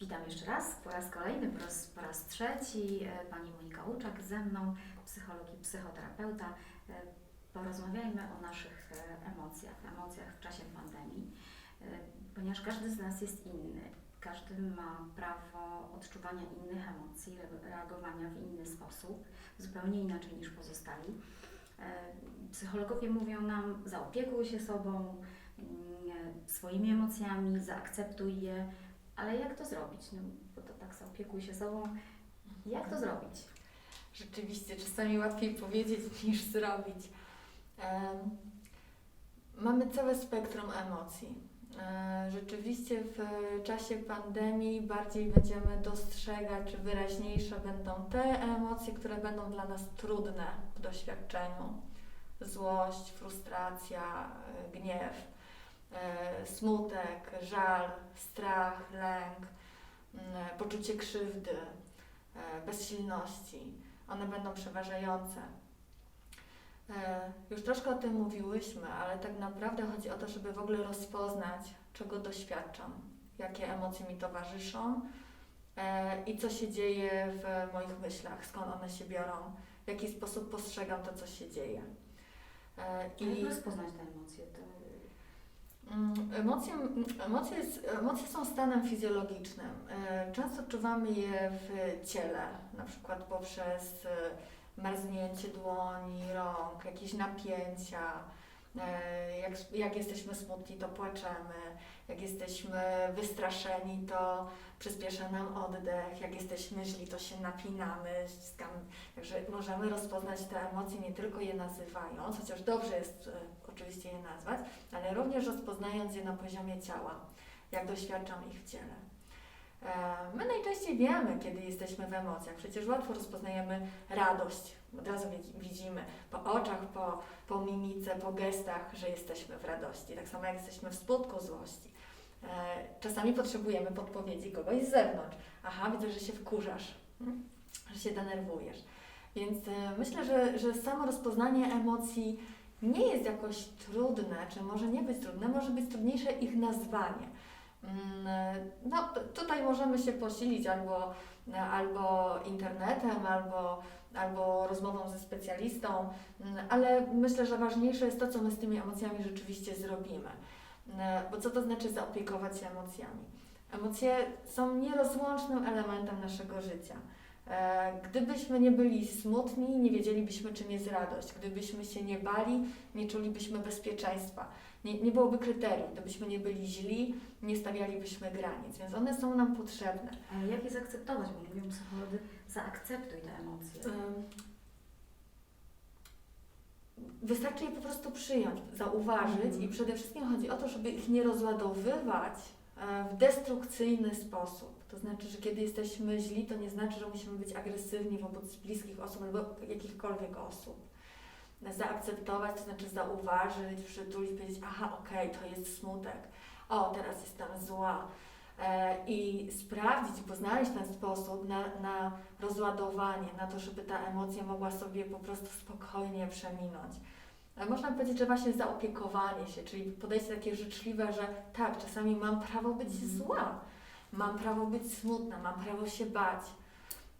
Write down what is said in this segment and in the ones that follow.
Witam jeszcze raz, po raz kolejny, po raz, po raz trzeci. E, Pani Monika Łuczak ze mną, psycholog i psychoterapeuta. E, Porozmawiajmy o naszych e, emocjach, emocjach w czasie pandemii, ponieważ każdy z nas jest inny. Każdy ma prawo odczuwania innych emocji, re- reagowania w inny sposób, zupełnie inaczej niż pozostali. Psychologowie mówią nam, zaopiekuj się sobą, mm, swoimi emocjami, zaakceptuj je, ale jak to zrobić? No, bo to tak zaopiekuj się sobą. Jak to zrobić? Rzeczywiście, czasami łatwiej powiedzieć niż zrobić. Em, Mamy całe spektrum emocji. E, Rzeczywiście w czasie pandemii bardziej będziemy dostrzegać, czy wyraźniejsze będą te emocje, które będą dla nas trudne w doświadczeniu. Złość, frustracja, e, gniew, smutek, żal, strach, lęk, poczucie krzywdy, e, bezsilności. One będą przeważające. E, Już troszkę o tym mówiłyśmy, ale tak naprawdę chodzi o to, żeby w ogóle rozpoznać, czego doświadczam, jakie emocje mi towarzyszą e, i co się dzieje w moich myślach, skąd one się biorą, w jaki sposób postrzegam to, co się dzieje. E, I jak rozpoznać te emocje? To... Mm, Emocje, emocje, emocje są stanem fizjologicznym. E, Często odczuwamy je w ciele, na przykład poprzez e, marznięcie dłoni, rąk, jakieś napięcia. E, Jak, jak jesteśmy smutni, to płaczemy. Jak jesteśmy wystraszeni, to przyspiesza nam oddech. Jak jesteśmy źli, to się napinamy. Także możemy rozpoznać te emocje, nie tylko je nazywając, chociaż dobrze jest e, oczywiście je nazwać, ale również rozpoznając je na poziomie ciała, jak doświadczam ich w ciele. E, My najczęściej wiemy, kiedy jesteśmy w emocjach. Przecież łatwo rozpoznajemy radość. Od razu widzi- widzimy po oczach, po, po mimice, po gestach, że jesteśmy w radości. Tak samo jak jesteśmy w smutku, złości. E, Czasami potrzebujemy podpowiedzi kogoś z zewnątrz. Aha, widzę, że się wkurzasz, mm, że się denerwujesz. Więc e, myślę, że, że samo rozpoznanie emocji nie jest jakoś trudne, czy może nie być trudne, może być trudniejsze ich nazwanie. Mm, No, tutaj możemy się posilić albo, albo internetem, albo, albo rozmową ze specjalistą, mm, ale myślę, że ważniejsze jest to, co my z tymi emocjami rzeczywiście zrobimy. Mm, Bo co to znaczy zaopiekować się emocjami? Emocje są nierozłącznym elementem naszego życia. E, Gdybyśmy nie byli smutni, nie wiedzielibyśmy, czym jest radość. Gdybyśmy się nie bali, nie czulibyśmy bezpieczeństwa. Nie, nie byłoby kryterium. Gdybyśmy nie byli źli, nie stawialibyśmy granic. Więc one są nam potrzebne. Ale jak je zaakceptować? Bo mówią psycholodzy, zaakceptuj te emocje. Wystarczy je po prostu przyjąć, zauważyć Mhm. i przede wszystkim chodzi o to, żeby ich nie rozładowywać e, w destrukcyjny sposób. To znaczy, że kiedy jesteśmy źli, to nie znaczy, że musimy być agresywni wobec bliskich osób albo jakichkolwiek osób. Zaakceptować, to znaczy zauważyć, przytulić, powiedzieć, aha, okej, to jest smutek, o, teraz jestem zła. E, I sprawdzić, bo znaleźć ten sposób na, na rozładowanie, na to, żeby ta emocja mogła sobie po prostu spokojnie przeminąć. E, Można powiedzieć, że właśnie zaopiekowanie się, czyli podejście takie życzliwe, że tak, czasami mam prawo być Mhm. zła, mam prawo być smutna, mam prawo się bać.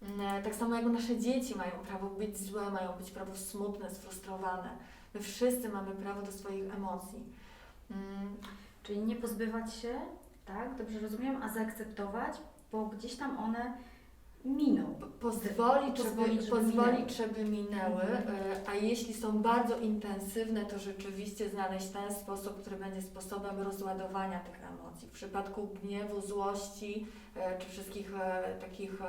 Mm, Tak samo jak nasze dzieci mają prawo być złe, mają być prawo smutne, sfrustrowane. My wszyscy mamy prawo do swoich emocji. Mm, Czyli nie pozbywać się, tak? Dobrze rozumiem, a zaakceptować, bo gdzieś tam one miną. Po- Pozwolić, żeby, Pozwolić, żeby pozwolić, minęły. żeby minęły, Mhm. e, a jeśli są bardzo intensywne, to rzeczywiście znaleźć ten sposób, który będzie sposobem rozładowania tych emocji. W przypadku gniewu, złości, e, czy wszystkich e, takich,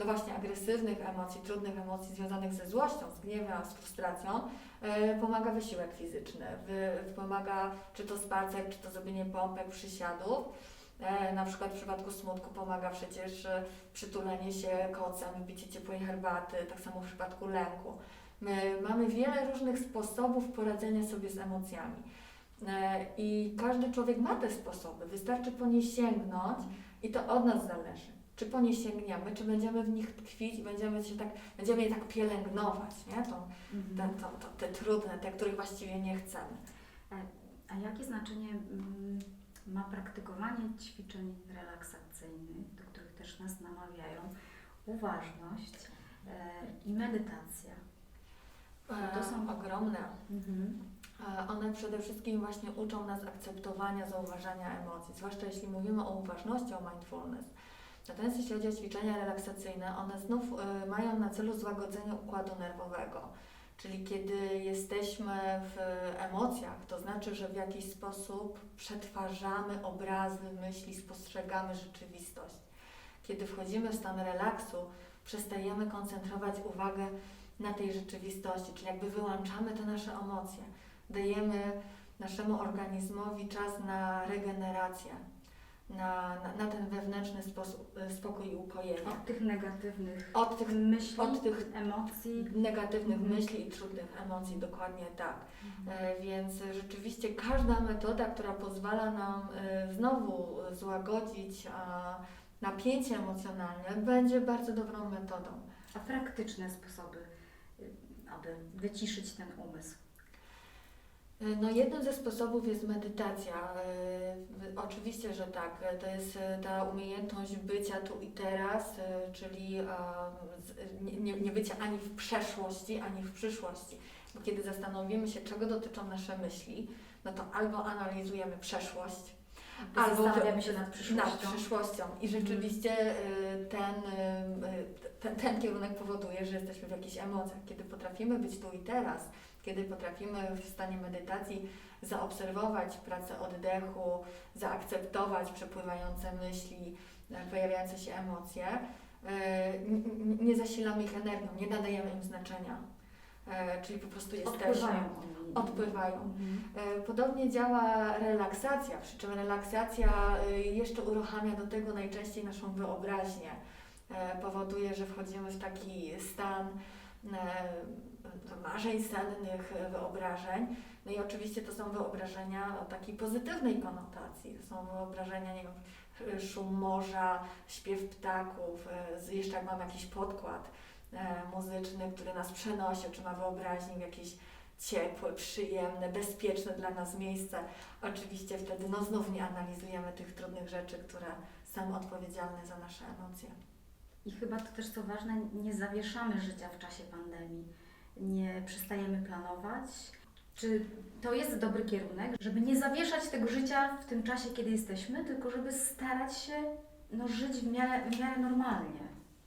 e, no właśnie, agresywnych emocji, trudnych emocji związanych ze złością, z gniewem, z frustracją, e, pomaga wysiłek fizyczny. Pomaga czy to spacer, czy to zrobienie pompek, przysiadów. E, Na przykład w przypadku smutku pomaga przecież e, przytulenie się kocem, picie ciepłej herbaty, tak samo w przypadku lęku. My mamy wiele różnych sposobów poradzenia sobie z emocjami. I każdy człowiek ma te sposoby. Wystarczy po nie sięgnąć i to od nas zależy. Czy po nie sięgniemy, czy będziemy w nich tkwić i będziemy, się tak, będziemy je tak pielęgnować, nie? Tą, Mhm. te, to, to, te trudne, te, których właściwie nie chcemy. A jakie znaczenie mm, ma praktykowanie ćwiczeń relaksacyjnych, do których też nas namawiają, uważność e, i medytacja. To są- E, ogromne. Mhm. E, One przede wszystkim właśnie uczą nas akceptowania, zauważania emocji, zwłaszcza jeśli mówimy o uważności, o mindfulness. Natomiast jeśli chodzi o ćwiczenia relaksacyjne, one znów e, mają na celu złagodzenie układu nerwowego. Czyli kiedy jesteśmy w emocjach, to znaczy, że w jakiś sposób przetwarzamy obrazy, myśli, spostrzegamy rzeczywistość. Kiedy wchodzimy w stan relaksu, przestajemy koncentrować uwagę na tej rzeczywistości, czyli jakby wyłączamy te nasze emocje dajemy naszemu organizmowi czas na regenerację, na, na, na ten wewnętrzny sposób, e, spokój i ukojenie. Od tych negatywnych Od tych myśli, od tych emocji. negatywnych Mhm. myśli i trudnych emocji, dokładnie tak. E, Więc rzeczywiście każda metoda, która pozwala nam e, znowu złagodzić napięcie emocjonalne, będzie bardzo dobrą metodą. A praktyczne sposoby, aby wyciszyć ten umysł. No jednym ze sposobów jest medytacja. E, Oczywiście, że tak. E, To jest e, ta umiejętność bycia tu i teraz, e, czyli e, nie- nie, bycia ani w przeszłości, ani w przyszłości. Bo kiedy zastanowimy się, czego dotyczą nasze myśli, no to albo analizujemy przeszłość, Albo Zastanawiamy się nad przyszłością. nad przyszłością. I rzeczywiście y, ten, ten, ten kierunek powoduje, że jesteśmy w jakichś emocjach. Kiedy potrafimy być tu i teraz, kiedy potrafimy w stanie medytacji zaobserwować pracę oddechu, zaakceptować przepływające myśli, y, pojawiające się emocje, n- nie zasilamy ich energią, nie nadajemy im znaczenia. Y, Czyli po prostu jesteśmy. Odpływają. Mhm. E, Podobnie działa relaksacja, przy czym relaksacja e, jeszcze uruchamia do tego najczęściej naszą wyobraźnię. E, Powoduje, że wchodzimy w taki stan e, marzeń sennych, e, wyobrażeń. No i oczywiście to są wyobrażenia o takiej pozytywnej konotacji. To są wyobrażenia, nie wiem, szum morza, śpiew ptaków, e, jeszcze jak mam jakiś podkład e, muzyczny, który nas przenosi, czy na wyobraźni w jakieś ciepłe, przyjemne, bezpieczne dla nas miejsce. Oczywiście wtedy no znów nie analizujemy tych trudnych rzeczy, które są odpowiedzialne za nasze emocje. I chyba to też co ważne, nie zawieszamy życia w czasie pandemii. Nie przestajemy planować. Czy to jest dobry kierunek, żeby nie zawieszać tego życia w tym czasie, kiedy jesteśmy, tylko żeby starać się no, żyć w miarę, w miarę normalnie.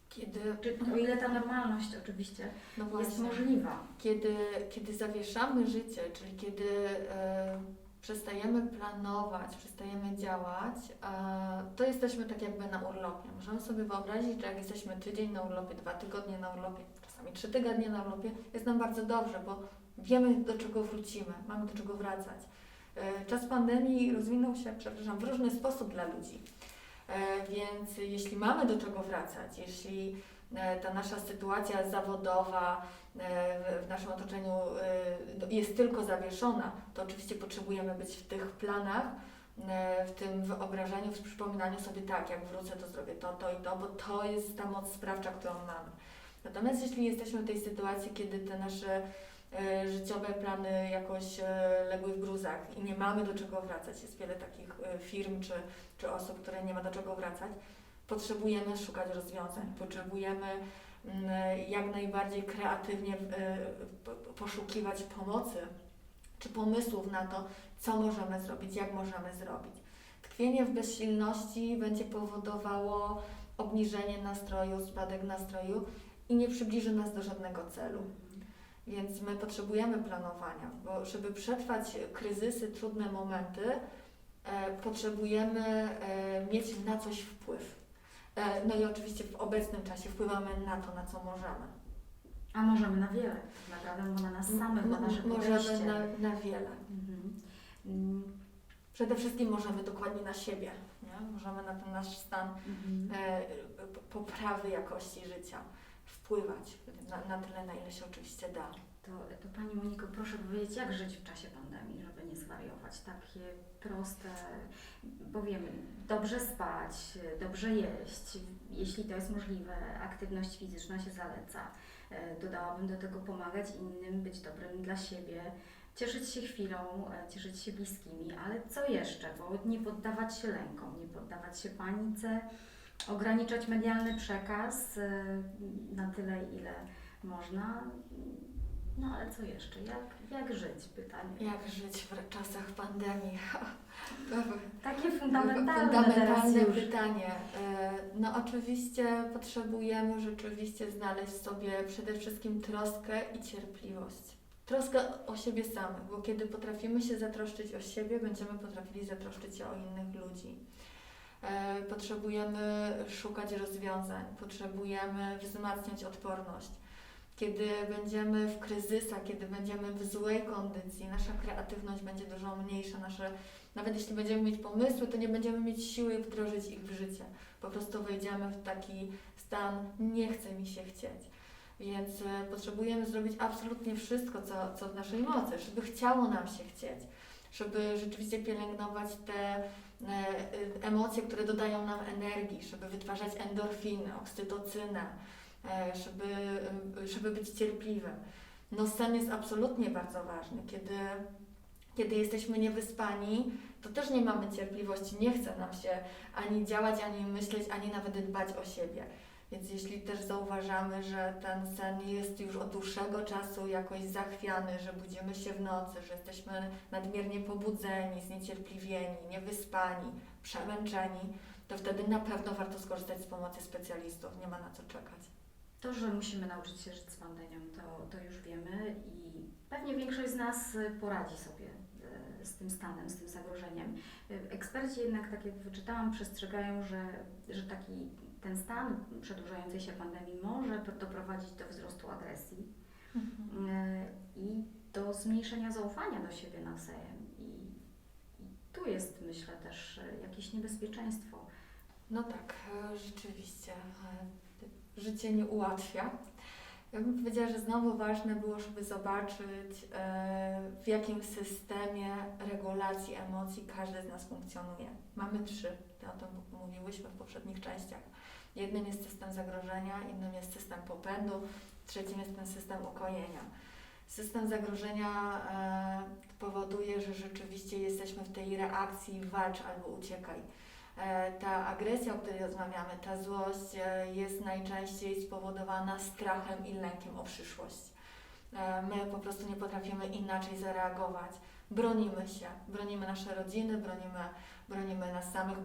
Kiedy, Czy, o ile ta normalność oczywiście no jest możliwa. kiedy, kiedy zawieszamy życie, czyli kiedy e, przestajemy planować, przestajemy działać, to jesteśmy tak jakby na urlopie. Możemy sobie wyobrazić, że jak jesteśmy tydzień na urlopie, dwa tygodnie na urlopie, czasami trzy tygodnie na urlopie, jest nam bardzo dobrze, bo wiemy do czego wrócimy, mamy do czego wracać. E, Czas pandemii rozwinął się, przepraszam, w różny sposób dla ludzi. E, Więc jeśli mamy do czego wracać, jeśli ta nasza sytuacja zawodowa e, w- naszym otoczeniu e, no, jest tylko zawieszona, to oczywiście potrzebujemy być w tych planach, e, w tym wyobrażeniu, w przypominaniu sobie tak, jak wrócę, to zrobię to, to i to, bo to jest ta moc sprawcza, którą mamy. Natomiast jeśli jesteśmy w tej sytuacji, kiedy te nasze e, życiowe plany jakoś e, legły w gruzach i nie mamy do czego wracać, jest wiele takich e, firm czy, czy osób, które nie ma do czego wracać, potrzebujemy szukać rozwiązań, potrzebujemy mm, jak najbardziej kreatywnie po- poszukiwać pomocy czy pomysłów na to, co możemy zrobić, jak możemy zrobić. Tkwienie w bezsilności będzie powodowało obniżenie nastroju, spadek nastroju i nie przybliży nas do żadnego celu. Więc my potrzebujemy planowania, bo żeby przetrwać kryzysy, trudne momenty, e, potrzebujemy e, mieć na coś wpływ. E, no i oczywiście w obecnym czasie wpływamy na to, na co możemy. A możemy na wiele, tak naprawdę, bo na nas samych, na nasze możemy na, na wiele. Mhm. Mm, Przede wszystkim możemy dokładnie na siebie. Nie? Możemy na ten nasz stan mhm. e, poprawy jakości życia wpływać na, na tyle, na ile się oczywiście da. To, to Pani Moniko, proszę powiedzieć, jak żyć w czasie pandemii, żeby nie zwariować? Takie proste, powiem, dobrze spać, dobrze jeść, jeśli to jest możliwe, aktywność fizyczna się zaleca. E, Dodałabym do tego pomagać innym, być dobrym dla siebie, cieszyć się chwilą, e, cieszyć się bliskimi, ale co jeszcze? Bo nie poddawać się lękom, nie poddawać się panice, ograniczać medialny przekaz y, na tyle, ile można. No ale co jeszcze? Jak, jak żyć? Pytanie. Jak żyć w czasach pandemii? Takie fundamentalne, Fundamentalne pytanie. E, No oczywiście potrzebujemy rzeczywiście znaleźć sobie przede wszystkim troskę i cierpliwość. Troskę o siebie samych, bo kiedy potrafimy się zatroszczyć o siebie, będziemy potrafili zatroszczyć się o innych ludzi. E, Potrzebujemy szukać rozwiązań, potrzebujemy wzmacniać odporność. Kiedy będziemy w kryzysach, kiedy będziemy w złej kondycji, nasza kreatywność będzie dużo mniejsza, nasze nawet jeśli będziemy mieć pomysły, to nie będziemy mieć siły wdrożyć ich w życie. Po prostu wejdziemy w taki stan, nie chce mi się chcieć. Więc e, potrzebujemy zrobić absolutnie wszystko, co, co w naszej mocy, żeby chciało nam się chcieć, żeby rzeczywiście pielęgnować te e, e, emocje, które dodają nam energii, żeby wytwarzać endorfiny, oksytocynę, żeby, e, żeby być cierpliwym. No sen jest absolutnie bardzo ważny, kiedy kiedy jesteśmy niewyspani, to też nie mamy cierpliwości, nie chce nam się ani działać, ani myśleć, ani nawet dbać o siebie. Więc jeśli też zauważamy, że ten sen jest już od dłuższego czasu jakoś zachwiany, że budzimy się w nocy, że jesteśmy nadmiernie pobudzeni, zniecierpliwieni, niewyspani, przemęczeni, to wtedy na pewno warto skorzystać z pomocy specjalistów. Nie ma na co czekać. To, że musimy nauczyć się żyć z pandemią, to, to już wiemy i pewnie większość z nas y, poradzi sobie y, z tym stanem, z tym zagrożeniem. Y, Eksperci jednak, tak jak wyczytałam, przestrzegają, że, że taki ten stan przedłużającej się pandemii może pr- doprowadzić do wzrostu agresji y, i do zmniejszenia zaufania do siebie nawzajem. I, i tu jest, myślę, też jakieś niebezpieczeństwo. No tak, rzeczywiście. Życie nie ułatwia. Ja bym powiedziała, że znowu ważne było, żeby zobaczyć, e, w jakim systemie regulacji emocji każdy z nas funkcjonuje. Mamy trzy, o tym mówiłyśmy w poprzednich częściach. Jednym jest system zagrożenia, innym jest system popędu, trzecim jest ten system ukojenia. System zagrożenia e, powoduje, że rzeczywiście jesteśmy w tej reakcji walcz albo uciekaj. E, Ta agresja, o której rozmawiamy, ta złość e, jest najczęściej spowodowana strachem i lękiem o przyszłość. E, My po prostu nie potrafimy inaczej zareagować. Bronimy się, bronimy nasze rodziny, bronimy, bronimy nas samych,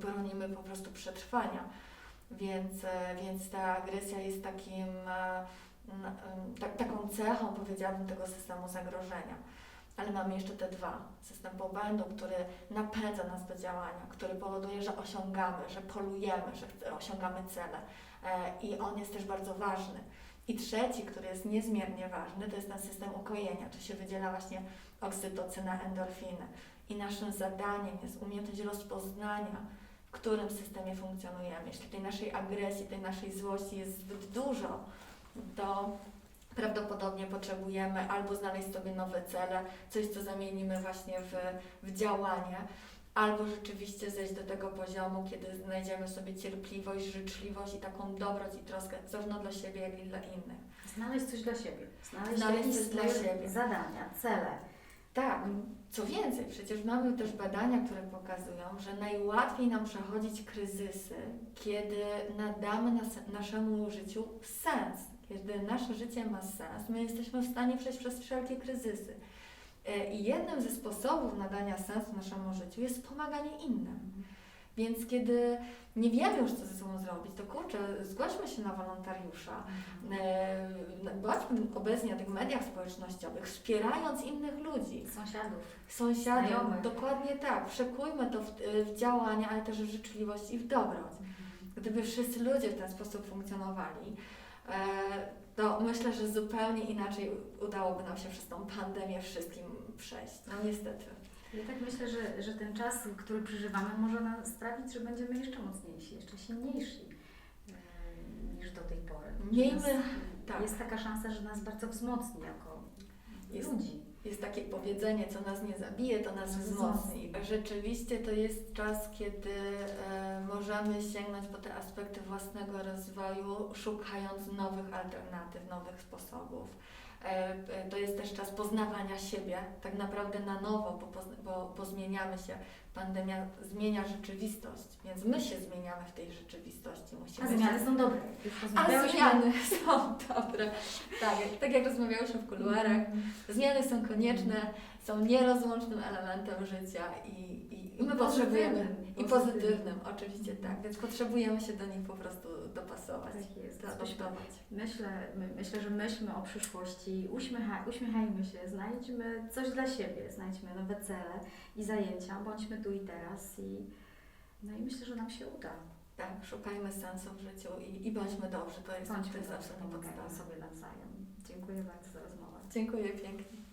bronimy po prostu przetrwania. Więc, więc ta agresja jest takim, taką cechą, powiedziałabym, tego systemu zagrożenia. Ale mamy jeszcze te dwa. System popędu, który napędza nas do działania, który powoduje, że osiągamy, że polujemy, że osiągamy cele. E, I on jest też bardzo ważny. I trzeci, który jest niezmiernie ważny, to jest ten system ukojenia. Tu się wydziela właśnie oksytocyna, endorfiny. I naszym zadaniem jest umiejętność rozpoznania, w którym systemie funkcjonujemy. Jeśli tej naszej agresji, tej naszej złości jest zbyt dużo, to prawdopodobnie potrzebujemy albo znaleźć sobie nowe cele, coś, co zamienimy właśnie w, w działanie, albo rzeczywiście zejść do tego poziomu, kiedy znajdziemy sobie cierpliwość, życzliwość i taką dobroć i troskę zarówno dla siebie, jak i dla innych. Znaleźć coś dla siebie, znaleźć, Znaleźć coś dla siebie. zadania, cele. Tak, co więcej, przecież mamy też badania, które pokazują, że najłatwiej nam przechodzić kryzysy, kiedy nadamy nas, naszemu życiu sens. Kiedy nasze życie ma sens, my jesteśmy w stanie przejść przez wszelkie kryzysy. E, I jednym ze sposobów nadania sensu naszemu życiu jest pomaganie innym. Więc kiedy nie wiemy już, co ze sobą zrobić, to kurczę, zgłośmy się na wolontariusza, e, bądźmy obecni na tych mediach społecznościowych, wspierając innych ludzi, Sąsiadów. sąsiadów. Znajomych. Dokładnie tak. Przekujmy to w, w działania, ale też w życzliwość i w dobroć. Gdyby wszyscy ludzie w ten sposób funkcjonowali, e, to myślę, że zupełnie inaczej udałoby nam się przez tą pandemię wszystkim przejść. No niestety. Ja tak myślę, że, że ten czas, który przeżywamy, może nas sprawić, że będziemy jeszcze mocniejsi, jeszcze silniejsi e, niż do tej pory. Miejmy- Nas, tak. Jest taka szansa, że nas bardzo wzmocni jako Jest ludzi. Jest takie powiedzenie, co nas nie zabije, to nas wzmocni. Rzeczywiście to jest czas, kiedy e, możemy sięgnąć po te aspekty własnego rozwoju, szukając nowych alternatyw, nowych sposobów. E, e, To jest też czas poznawania siebie, tak naprawdę na nowo, bo, bo, bo zmieniamy się. Pandemia zmienia rzeczywistość, więc my się zmieniamy w tej rzeczywistości. Musimy A się- zmiany są dobre. A zmiany są dobre. Tak, tak jak rozmawiałyśmy w kuluarach, zmiany są konieczne, są nierozłącznym elementem życia i, i, i my I potrzebujemy. pozytywnym, I pozytywnym. oczywiście tak, więc potrzebujemy się do nich po prostu dopasować, Tak jest. zaadoptować. Myślę, my, myślę, że myślmy o przyszłości, uśmiecha, uśmiechajmy się, znajdźmy coś dla siebie, znajdźmy nowe cele i zajęcia, bądźmy tu i teraz i no i myślę, że nam się uda. Tak, szukajmy sensu w życiu i, i bądźmy dobrzy, to jest, to Bądźmy jest dobrze, pomagajmy podstawa. sobie nawzajem. Dziękuję bardzo za rozmowę. Dziękuję pięknie.